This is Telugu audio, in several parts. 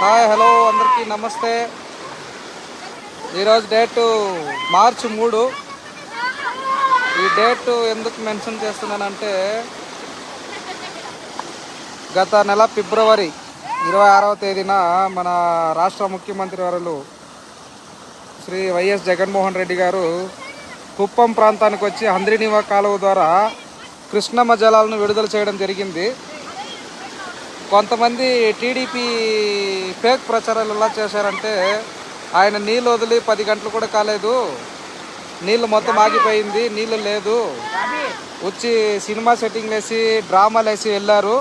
హాయ్ హలో అందరికీ నమస్తే. ఈరోజు డేటు మార్చి మూడు. ఈ డేట్ ఎందుకు మెన్షన్ చేస్తున్నానంటే గత నెల ఫిబ్రవరి ఇరవై ఆరవ తేదీన మన రాష్ట్ర ముఖ్యమంత్రి వారు శ్రీ వైఎస్ జగన్మోహన్ రెడ్డి గారు కుప్పం ప్రాంతానికి వచ్చి హంద్రినివా కాలువ ద్వారా కృష్ణమ్మ జలాలను విడుదల చేయడం జరిగింది. కొంతమంది టీడీపీ ఫేక్ ప్రచారాలు ఎలా చేశారంటే ఆయన నీళ్ళు వదిలి పది గంటలు కూడా కాలేదు. నీళ్ళు మొత్తం ఆగిపోయింది నీళ్ళు లేదు. వచ్చి సినిమా సెట్టింగ్ వేసి డ్రామాలు వేసి వెళ్ళారు.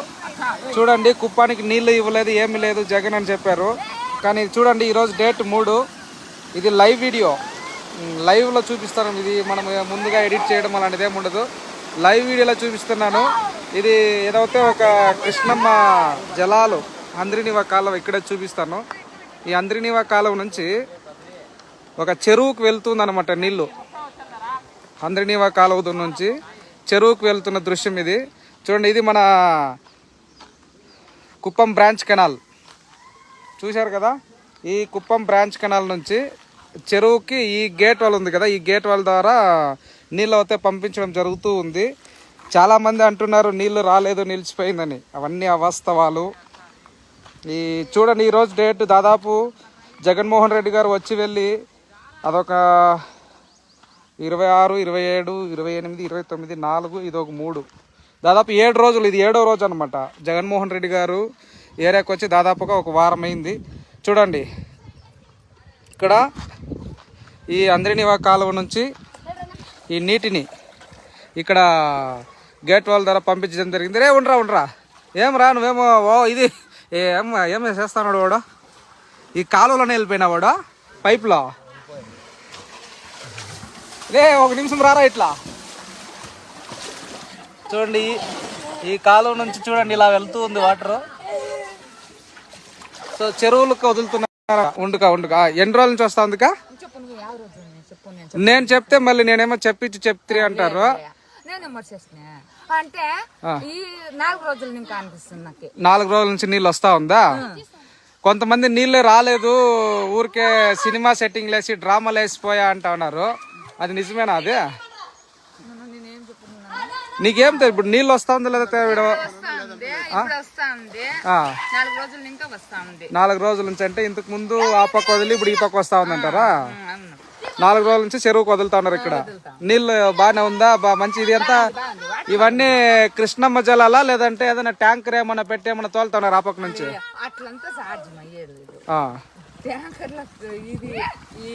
చూడండి కుప్పానికి నీళ్ళు ఇవ్వలేదు ఏమీ లేదు జగన్ అని చెప్పారు. కానీ చూడండి ఈరోజు డేట్ మూడు. ఇది లైవ్ వీడియో. లైవ్లో చూపిస్తాను. ఇది మనం ముందుగా ఎడిట్ చేయడం అలాంటిది ఏమి ఉండదు. లైవ్ వీడియోలో చూపిస్తున్నాను. ఇది ఏదైతే ఒక కృష్ణమ్మ జలాలు అంద్రినివా కాలువ ఇక్కడే చూపిస్తాను. ఈ అంద్రినివ కాలువ నుంచి ఒక చెరువుకు వెళ్తుందన్నమాట నీళ్ళు. అంద్రినివా కాలువ నుంచి చెరువుకు వెళ్తున్న దృశ్యం ఇది. చూడండి ఇది మన కుప్పం బ్రాంచ్ కెనాల్. చూశారు కదా? ఈ కుప్పం బ్రాంచ్ కెనాల్ నుంచి చెరువుకి ఈ గేట్ వాల్ ఉంది కదా? ఈ గేట్ వాల్ ద్వారా నీళ్ళు అయితే పంపించడం జరుగుతూ ఉంది. చాలామంది అంటున్నారు నీళ్ళు రాలేదు నిలిచిపోయిందని. అవన్నీ అవాస్తవాలు. ఈ చూడండి ఈరోజు డేట్ దాదాపు జగన్మోహన్ రెడ్డి గారు వచ్చి వెళ్ళి అదొక ఇరవై ఆరు ఇరవై ఏడు ఇరవై ఎనిమిది ఇరవై తొమ్మిది నాలుగు ఇది ఒక మూడు. దాదాపు ఏడు రోజులు ఇది ఏడో రోజు అనమాట జగన్మోహన్ రెడ్డి గారు ఏరియాకి వచ్చి దాదాపుగా ఒక వారం అయింది. చూడండి ఇక్కడ ఈ అందరినీ కాలువ నుంచి ఈ నీటిని ఇక్కడ గేట్ వాళ్ళ ద్వారా పంపించడం జరిగింది. రే ఉండరా ఉండరా. ఏం రా నువ్వేమో ఓ ఇది ఏం ఏం చేస్తాడు వాడు? ఈ కాలువలోనే వెళ్ళిపోయినా వాడు? పైప్లో? రే ఒక నిమిషం రారా ఇట్లా? చూడండి ఈ కాలువ నుంచి చూడండి ఇలా వెళ్తూ ఉంది వాటర్. సో చెరువులకు వదులుతున్నారా? ఉండుగా ఉండుగా ఎన్ని రోజుల నుంచి వస్తా ఉందికా? నేను చెప్తే మళ్ళీ నేనేమో చెప్పించి చెప్తే అంటారు. అంటే ఈ నాలుగు రోజులు ఇంకా అనిపిస్తుంది నాకు. నాలుగు రోజుల నుంచి నీళ్ళు వస్తా ఉందా? కొంతమంది నీళ్ళే రాలేదు ఊరికే సినిమా సెట్టింగ్ వేసి డ్రామాలు వేసిపోయా అంటా ఉన్నారు. అది నిజమేనా అది? నీకేం తెలియదు ఇప్పుడు నీళ్ళు వస్తా ఉందా లేదా నాలుగు రోజులు నుంచి అంటే ఇంతకు ముందు ఆ పక్క వదిలి ఇప్పుడు ఈ పక్క వస్తా ఉందంటారా? నాలుగు రోజుల నుంచి చెరువుకు వదులుతా ఉన్నారు ఇక్కడ. నీళ్ళు బాగానే ఉందా? బా మంచి ఇది అంతా ఇవన్నీ కృష్ణమ్మ జలాలా లేదంటే ఏదైనా ట్యాంకర్ ఏమన్నా పెట్టి ఏమన్నా తోలుతా ఆ పక్క నుంచి అట్లంతా ఇది ట్యాంకర్ల ఈ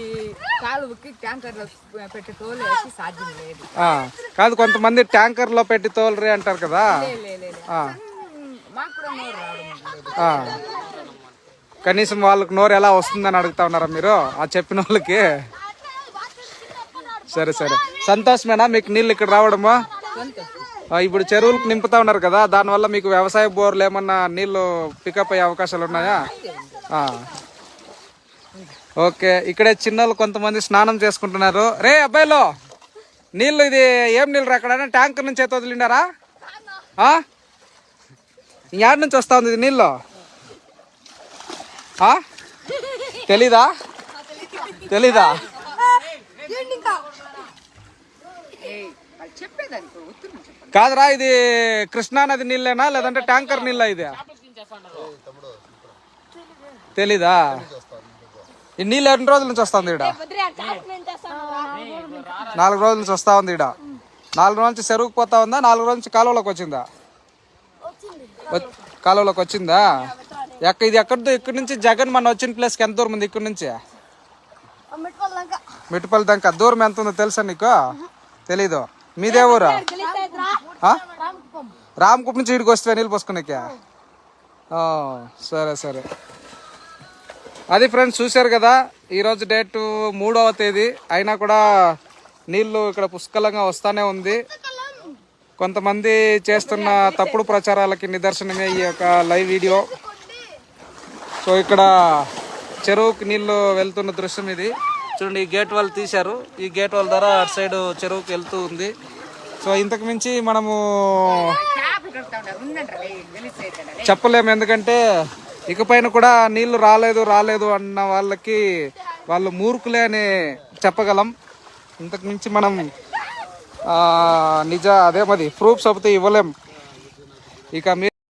కాలువకి ట్యాంకర్లు పెట్టి సాధ్యం లేదు. కాదు కొంతమంది ట్యాంకర్లో పెట్టి తోలరి అంటారు కదా. మాకు కూడా నోరు రావడం. కనీసం వాళ్ళకి నోరు ఎలా వస్తుందని అడుగుతా ఉన్నారా మీరు? ఆ చెప్పిన వాళ్ళకి. సరే సరే. సంతోషమేనా? మీకు నీళ్ళు ఇక్కడ రావడమా? ఇప్పుడు చెరువులకు నింపుతా ఉన్నారు కదా దానివల్ల మీకు వ్యవసాయ బోర్లు ఏమన్నా నీళ్ళు పికప్ అయ్యే అవకాశాలు ఉన్నాయా? ఓకే ఇక్కడే చిన్నోళ్ళు కొంతమంది స్నానం చేసుకుంటున్నారు. రే అబ్బాయిలో నీళ్ళు ఇది ఏం నీళ్ళు రా అక్కడ? ట్యాంకర్ నుంచి ఎత్త వదిలిండారా? ఆ? నుంచి వస్తా ఉంది ఇది నీళ్ళు? తెలీదా? తెలీదా? కాదురా ఇది కృష్ణానది నీళ్ళేనా లేదంటే ట్యాంకర్ నీళ్ళ ఇది? తెలీదా? ఈ నీళ్ళు ఎన్ని రోజుల నుంచి వస్తుంది ఈడ? నాలుగు రోజుల నుంచి వస్తా ఉంది ఈడ. నాలుగు రోజుల నుంచి చెరువుకు పోతా ఉందా? నాలుగు రోజుల నుంచి కాలువలోకి వచ్చిందా? వచ్- కాలువలోకి వచ్చిందా? ఎక్క ఇది ఎక్కడ ఇక్కడ నుంచి జగన్ మన వచ్చిన ప్లేస్కి ఎంత దూరం ఉంది ఇక్కడ నుంచి? మిట్టుపల్లి దాకా. దూరం ఎంత ఉందో తెలుసా నీకు? తెలీదు. మీదే ఊరా ఆ? రామకుప్ప నుంచి ఇడికి వస్తే నీళ్ళు పోసుకునేకే? సరే సరే. అది ఫ్రెండ్స్ చూశారు కదా ఈరోజు డేట్ మూడవ తేదీ. అయినా కూడా నీళ్ళు ఇక్కడ పుష్కలంగా వస్తానే ఉంది. కొంతమంది చేస్తున్న తప్పుడు ప్రచారాలకి నిదర్శనమే ఈ యొక్క లైవ్ వీడియో. సో ఇక్కడ చెరువుకి నీళ్ళు వెళ్తున్న దృశ్యం ఇది. చూడండి ఈ గేట్ వాళ్ళు తీశారు. ఈ గేట్ వాళ్ళ ద్వారా అటు సైడ్ చెరువుకి వెళ్తూ ఉంది. సో ఇంతకు మించి మనము చెప్పలేము. ఎందుకంటే ఇకపైన కూడా నీళ్ళు రాలేదు రాలేదు అన్న వాళ్ళకి వాళ్ళు మూర్ఖులే అని చెప్పగలం. ఇంతకు మించి మనం నిజ అదే మరి ప్రూఫ్స్ అయితే ఇవ్వలేం. ఇక మీ